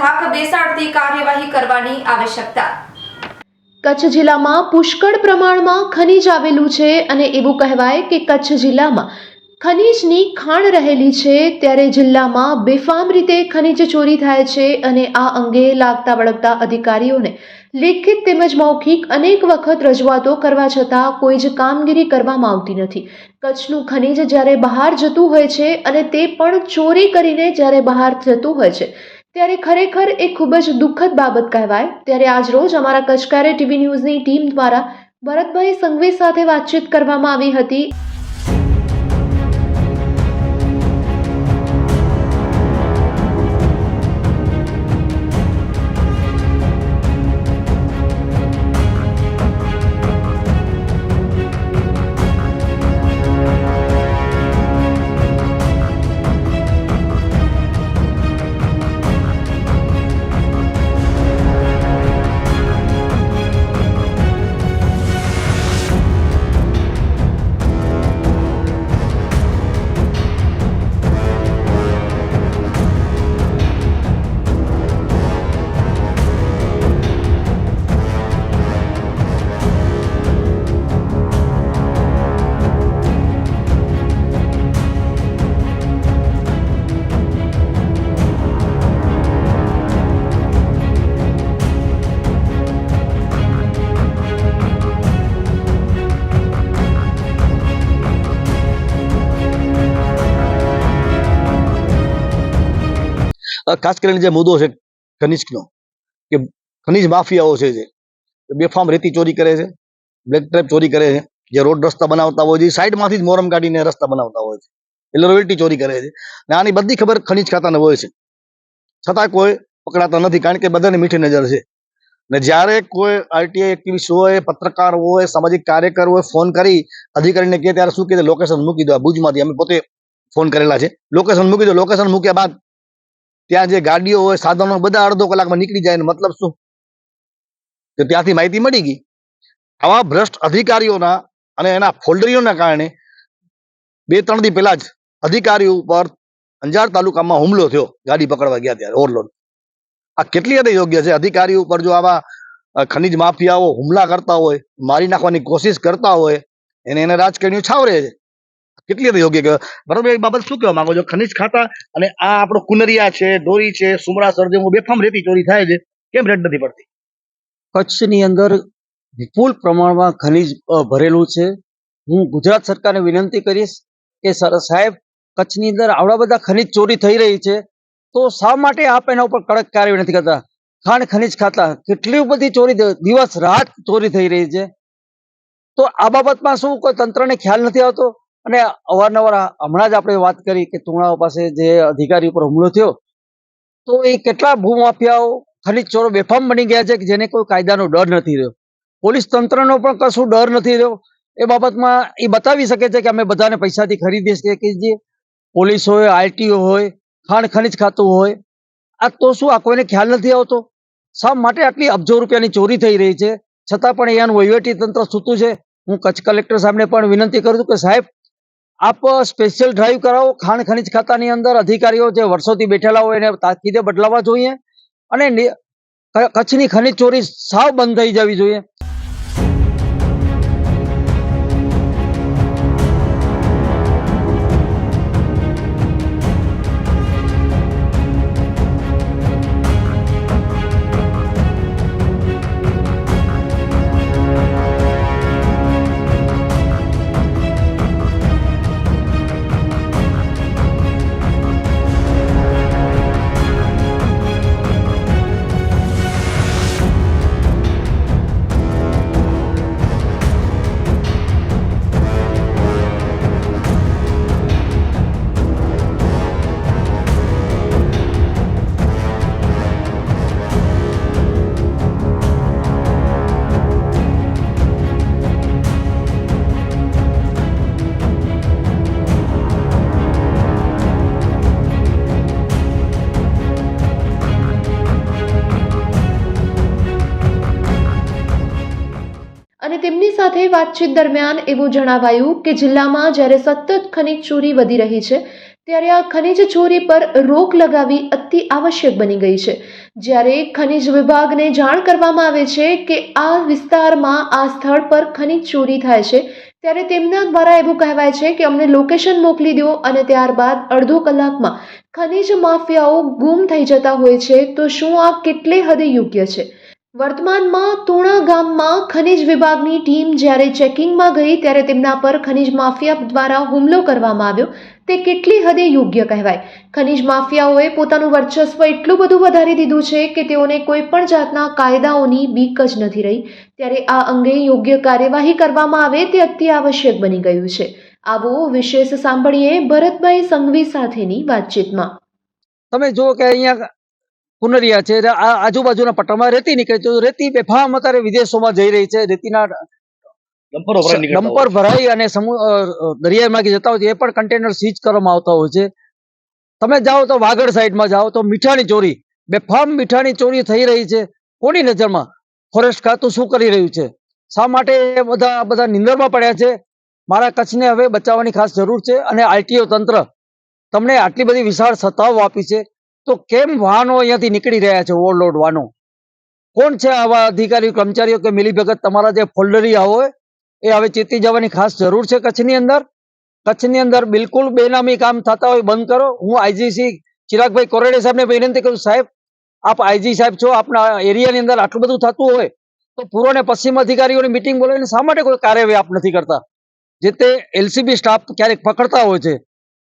ધાક બેસાડતી કાર્યવાહી કરવાની આવશ્યકતા. કચ્છ જિલ્લામાં પુષ્કળ પ્રમાણમાં ખનિજ આવેલું છે અને એવું કહેવાય કે કચ્છ જિલ્લામાં ખનીજની ખાણ રહેલી છે ત્યારે જિલ્લામાં બેફામ રીતે ખનીજ ચોરી થાય છે અને આ અંગે લાગતા વળગતા અધિકારીઓને લેખિત તેમજ મૌખિક અનેક વખત રજૂઆતો કરવા છતાં કોઈ જ કામગીરી કરવામાં આવતી નથી. કચ્છનું ખનીજ જ્યારે બહાર જતું હોય છે અને તે પણ ચોરી કરીને જ્યારે બહાર જતું હોય છે ત્યારે ખરેખર એ ખૂબ જ દુઃખદ બાબત કહેવાય. ત્યારે આજ રોજ અમારા કચકારે ટીવી ન્યૂઝની ટીમ દ્વારા ભરતભાઈ સંઘવી સાથે વાતચીત કરવામાં આવી હતી. ખાસ કરીને જે મુદ્દો છે ખનિજનો, કે ખનિજ માફિયાઓ છે જે બેફામ રેતી ચોરી કરે છે, બ્લેક ટ્રેપ ચોરી કરે છે, જે રોડ રસ્તા બનાવતા હોય છે સાઈડમાંથી જ મોરમ કાઢીને રસ્તા બનાવતા હોય છે, એટલે રોયલ્ટી ચોરી કરે છે, અને આની બધી ખબર ખનિજ ખાતાને હોય છે, છતાં કોઈ પકડાતા નથી, કારણ કે બધાને મીઠી નજર છે, ને જ્યારે કોઈ આરટીઆઈ એક્ટિવિસ્ટ હોય, પત્રકાર હોય, સામાજિક કાર્યકર હોય, ફોન કરી, અધિકારીને કહે, ત્યારે શું કહે લોકેશન મૂકી દો ભુજમાંથી અમે પોતે ફોન કરેલા છે. લોકેશન મૂકી દો, લોકેશન મૂક્યા બાદ ત્યાં જે ગાડીઓ હોય, સાધનો બધા અડધો કલાકમાં નીકળી જાય મતલબ શું? તો ત્યાંથી માહિતી મળી ગઈ. આવા ભ્રષ્ટ અધિકારીઓના અને એના ફોલ્ડરીઓના કારણે બે ત્રણ દી પહેલા જ અધિકારીઓ ઉપર અંજાર તાલુકામાં હુમલો થયો, ગાડી પકડવા ગયા ત્યારે ઓવરલોડ આ કેટલી હદે યોગ્ય છે? અધિકારીઓ ઉપર જો આવા ખનિજ માફિયાઓ હુમલા કરતા હોય, મારી નાખવાની કોશિશ કરતા હોય, એને એને રાજકારણીઓ છાવરે છે. કેટલી બધી યોગ્ય કહેવાય બરોબર બાબત શું કહેવા માંગો છો? ખનિજ ખાતા અને આ આપણો કુનરિયા છે દોરી છે સુમરાસર જેવું બેફામ રેતી ચોરી થાય છે, કેમ રેડ નથી પડતી? કચ્છની અંદર વિપુલ પ્રમાણમાં ખનિજ ભરેલું છે. હું ગુજરાત સરકારને વિનંતી કરીશ કે સર, સાહેબ, કચ્છની અંદર આવડા બધા ખનિજ ચોરી થઈ રહી છે. તો શા માટે આપ એના ઉપર કડક કાર્યવાહી નથી કરતા? ખાણ ખનિજ ખાતા કેટલી બધી ચોરી દિવસ રાત ચોરી થઈ રહી છે. તો આ બાબતમાં શું કોઈ તંત્રને ખ્યાલ નથી આવતો? અને અવારનવાર હમણાં જ આપણે વાત કરી કે તુણાઓ પાસે જે અધિકારી ઉપર હુમલો થયો, તો એ કેટલા ભૂમાફિયાઓ ખનીજ ચોરો બેફામ બની ગયા છે કે જેને કોઈ કાયદાનો ડર નથી રહ્યો? પોલીસ તંત્રનો પણ કશું ડર નથી રહ્યો. એ બાબતમાં એ બતાવી શકે છે કે અમે બધાને પૈસાથી ખરીદી શકીએ છીએ પોલીસ હોય, આરટીઓ હોય, ખાણ ખનિજ ખાતું હોય, આ તો શું આ કોઈને ખ્યાલ નથી આવતો? શા માટે આટલી અબજો રૂપિયાની ચોરી થઈ રહી છે? છતાં પણ અહીંયાનું વહીવટી તંત્ર સૂતું છે. હું કચ્છ કલેક્ટર સાહેબને પણ વિનંતી કરું છું કે સાહેબ આપ સ્પેશિયલ ડ્રાઈવ કરાવો, ખાણ ખનિજ ખાતાની અંદર અધિકારીઓ જે વર્ષોથી બેઠેલા હોય એને તાકીદે બદલાવા જોઈએ અને કચ્છની ખનિજ ચોરી સાવ બંધ થઈ જવી જોઈએ. સાથે વાતચીત દરમિયાન એવું જણાવાયું કે જિલ્લામાં જ્યારે સતત ખનિજ ચોરી વધી રહી છે, ત્યારે આ ખનિજ ચોરી પર રોક લગાવવી અતિ આવશ્યક બની ગઈ છે. જ્યારે ખનિજ વિભાગને જાણ કરવામાં આવે છે કે આ વિસ્તારમાં આ સ્થળ પર ખનિજ ચોરી થાય છે, ત્યારે તેમના દ્વારા એવું કહેવાય છે કે અમને લોકેશન મોકલી દો અને ત્યારબાદ અડધો કલાકમાં ખનિજ માફિયાઓ ગુમ થઈ જતા હોય છે, તો શું આ કેટલે હદે યોગ્ય છે? વર્તમાનમાં તુણા ગામમાં ખનિજ વિભાગની ટીમ જ્યારે ચેકિંગમાં ગઈ ત્યારે તેમના પર ખનિજ માફિયા દ્વારા હુમલો કરવામાં આવ્યો. તે કેટલી હદે યોગ્ય કહેવાય? ખનિજ માફિયાઓએ પોતાનું વર્ચસ્વ એટલું બધું વધારી દીધું છે કે તેઓને કોઈ પણ જાતના કાયદાઓની બીક જ નથી રહી. ત્યારે આ અંગે યોગ્ય કાર્યવાહી કરવામાં આવે તે અતિ આવશ્યક બની ગયું છે. આવો વિશેષ સાંભળીએ ભરતભાઈ સંઘવી સાથેની વાતચીતમાં. તમે જો કે અહીંયા કુનરિયા છે. આ આજુબાજુના પટ્ટામાં રેતી નીકળે તો રેતી બેફામ અત્યારે વિદેશોમાં જઈ રહી છે. રેતીના ડમ્પરો ભરાઈ અને દરિયામાં જતા હોય છે, એ પણ કન્ટેનર સીઝ કરવામાં આવતા હોય છે. તમે જાઓ તો વાગડ સાઈડમાં જાઓ તો મીઠાની ચોરી બેફામ મીઠાની ચોરી થઈ રહી છે. કોની નજરમાં? ફોરેસ્ટ ખાતું શું કરી રહ્યું છે? શા માટે બધા બધા નિંદરમાં પડ્યા છે? મારા કચ્છને હવે બચાવવાની ખાસ જરૂર છે અને આરટીઓ તંત્ર તમને આટલી બધી વિશાળ સત્તાઓ આપી છે. તો કેમ વાહનો અહીંયાથી નીકળી રહ્યા છે ઓવરલોડ વાહનો? કોણ છે આવા અધિકારીઓ કર્મચારીઓ કે મિલીભગત તમારા જે ફોલ્ડરિયા હોય, એ હવે ચેતી જવાની ખાસ જરૂર છે કચ્છની અંદર? કચ્છની અંદર બિલકુલ બેનામી કામ થતા હોય, બંધ કરો. હું આઈજીસી ચિરાગભાઈ કોરેડે સાહેબને વિનંતી કરું, સાહેબ, આપ આઈજી સાહેબ છો, આપના એરિયાની અંદર આટલું બધું થતું હોય, તો પૂર્વ અને પશ્ચિમ અધિકારીઓની મિટિંગ બોલાવીને શા માટે કોઈ કાર્યવાહી આપ નથી કરતા? જે તે એલસીબી સ્ટાફ ક્યારેક પકડતા હોય છે.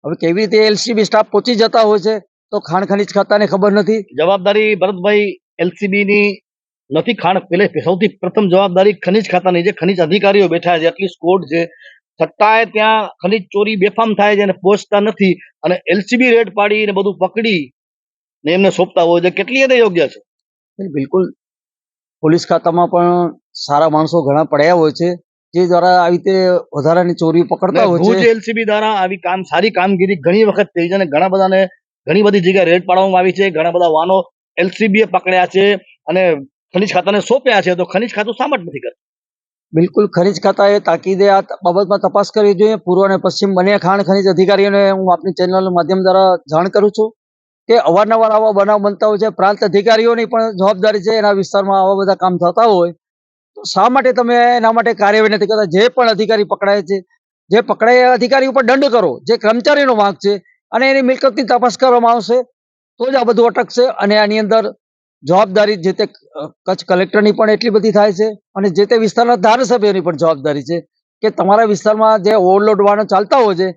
હવે કેવી રીતે એલસીબી સ્ટાફ પહોંચી જતા હોય છે? તો ખાણ ખનીજ ખાતાને ખબર નથી? જવાબદારી ભરતભાઈ એલસીબી ની નથી ખાણ પેલે સૌથી પ્રથમ જવાબદારી ખનીજ ખાતાની છે. ખનીજ અધિકારીઓ બેઠા છે. એટલી સ્કોડ છે. છતાંય ત્યાં ખનીજ ચોરી બેફામ થાય છે અને પહોંચતા નથી. અને એલસીબી રેડ પાડી ને બધું પકડી ને એમને સોંપતા હોય છે. કેટલી હદે યોગ્ય છે? બિલકુલ. પોલીસ ખાતામાં પણ સારા માણસો ઘણા પડ્યા હોય છે. જે દ્વારા આવી રીતે વધારાની ચોરી પકડતા હોય છે. એલસીબી દ્વારા આવી કામ સારી કામગીરી ઘણી વખત થઈ છે અને ઘણા બધાને ઘણી બધી જગ્યાએ રેડ પાડવામાં આવી છે. ઘણા બધા વાહનો એલસીબી પકડ્યા છે અને ખનિજ ખાતાને સોંપ્યા છે. તો ખનિજ ખાતું શા માટે નથી કરતું? બિલકુલ, ખનીજ ખાતાએ તાકીદે આ બાબતમાં તપાસ કરવી જોઈએ. પૂર્વ અને પશ્ચિમ બંને ખાણ ખનીજ અધિકારીઓને હું આપની ચેનલ માધ્યમ દ્વારા જાણ કરું છું કે અવારનવાર આવા બનાવ બનતા હોય છે. પ્રાંત અધિકારીઓની પણ જવાબદારી છે. એના વિસ્તારમાં આવા બધા કામ થતા હોય. તો શા માટે તમે એના માટે કાર્યવાહી નથી કરતા? જે પણ અધિકારી પકડાય છે, જે પકડાયા અધિકારી ઉપર દંડ કરો, જે કર્મચારીનો વાંક છે અને એની મિલકતની તપાસ કરવામાં આવશે તો જ આ બધું અટકશે અને આની અંદર જવાબદારી જે તે કચ્છ કલેક્ટરની પણ એટલી બધી થાય છે અને જે તે વિસ્તારના ધારાસભ્યોની પણ જવાબદારી છે કે તમારા વિસ્તારમાં જે ઓવરલોડ વાહનો ચાલતા હોય છે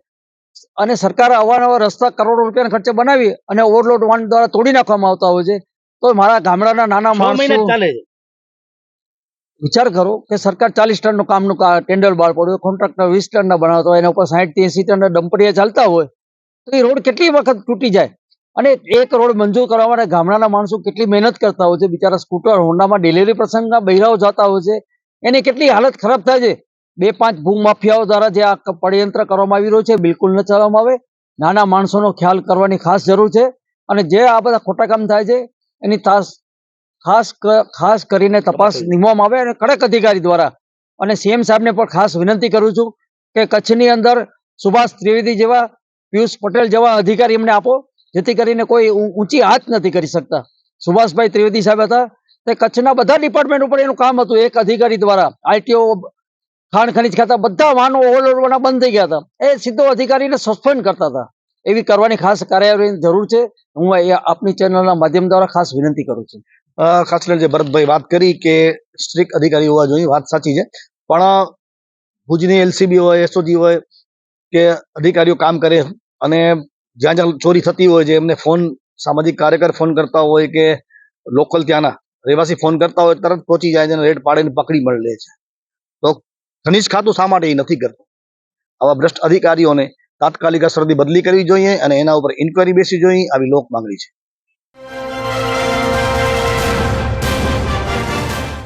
અને સરકાર અવારનવાર રસ્તા કરોડો રૂપિયાના ખર્ચે બનાવી અને ઓવરલોડ વાહન દ્વારા તોડી નાખવામાં આવતા હોય છે તો મારા ગામડાના નાના માણસો ચાલે છે. વિચાર કરો કે સરકાર ચાલીસ ટનનું કામનું ટેન્ડર બહાર પડ્યું કોન્ટ્રાક્ટર વીસ ટનના બનાવતો હોય એના ઉપર સાઠથી એસી ટનના ડમ્પરિયા ચાલતા હોય તો એ રોડ કેટલી વખત તૂટી જાય? અને એક રોડ મંજૂર કરવા માટે ગામડાના માણસો કેટલી મહેનત કરતા હોય છે? બિચારા સ્કૂટર હોન્ડામાં ડિલિવરી પ્રસંગમાં બહેરાઓ જતા હોય છે. એની કેટલી હાલત ખરાબ થાય છે? બે પાંચ ભૂમાફિયાઓ દ્વારા જે આ પડયંત્ર કરવામાં આવી રહ્યું છે બિલકુલ ન ચલાવવામાં આવે. નાના માણસોનો ખ્યાલ કરવાની ખાસ જરૂર છે. અને જે આ બધા ખોટા કામ થાય છે એની તાસ ખાસ ખાસ કરીને તપાસ. નિમવામાં આવે અને કડક અધિકારી દ્વારા. અને સીએમ સાહેબને પણ ખાસ વિનંતી કરું છું કે કચ્છની અંદર સુભાષ ત્રિવેદી જેવા પિયુષ પટેલ જેવા અધિકારી એમને આપો. જેથી કરીને કોઈ ઊંચી હાથ નથી કરી શકતા. સુભાષભાઈ ત્રિવેદી સાહેબ હતા. તે કચ્છના બધા ડિપાર્ટમેન્ટ ઉપર એનું કામ હતું. એક અધિકારી દ્વારા. આઈટીઓ ખાણ ખનીજ ખાતા, બધા વાહનો ઓવરલોડવાના બંધ થઈ ગયા હતા. એ સીધો અધિકારીને સસ્પેન્ડ કરતા હતા. એવી કરવાની ખાસ કાર્યવાહીની જરૂર છે. હું આપની ચેનલના માધ્યમ દ્વારા ખાસ વિનંતી કરું છું. ખાસ જે ભરતભાઈ વાત કરી કે સ્ટ્રિક્ટ અધિકારી હોવા જોઈએ, વાત સાચી છે. પણ ભુજની એલસીબી હોય એસઓજી હોય, કે અધિકારીઓ કામ કરે અને જ્યાં જ્યાં ચોરી થતી હોય છે, એમને ફોન, સામાજિક કાર્યકર ફોન કરતા હોય કે લોકલ ત્યાંના રહેવાસી ફોન કરતા હોય, તરત પહોંચી જાય છે અને રેડ પાડીને પકડી મળી લે છે. તો ખનિજ ખાતું શા માટે એ નથી કરતું? આવા ભ્રષ્ટ અધિકારીઓને તાત્કાલિક અસરથી બદલી કરવી જોઈએ અને એના ઉપર ઇન્કવાયરી બેસવી જોઈએ, આવી લોક માંગણી છે.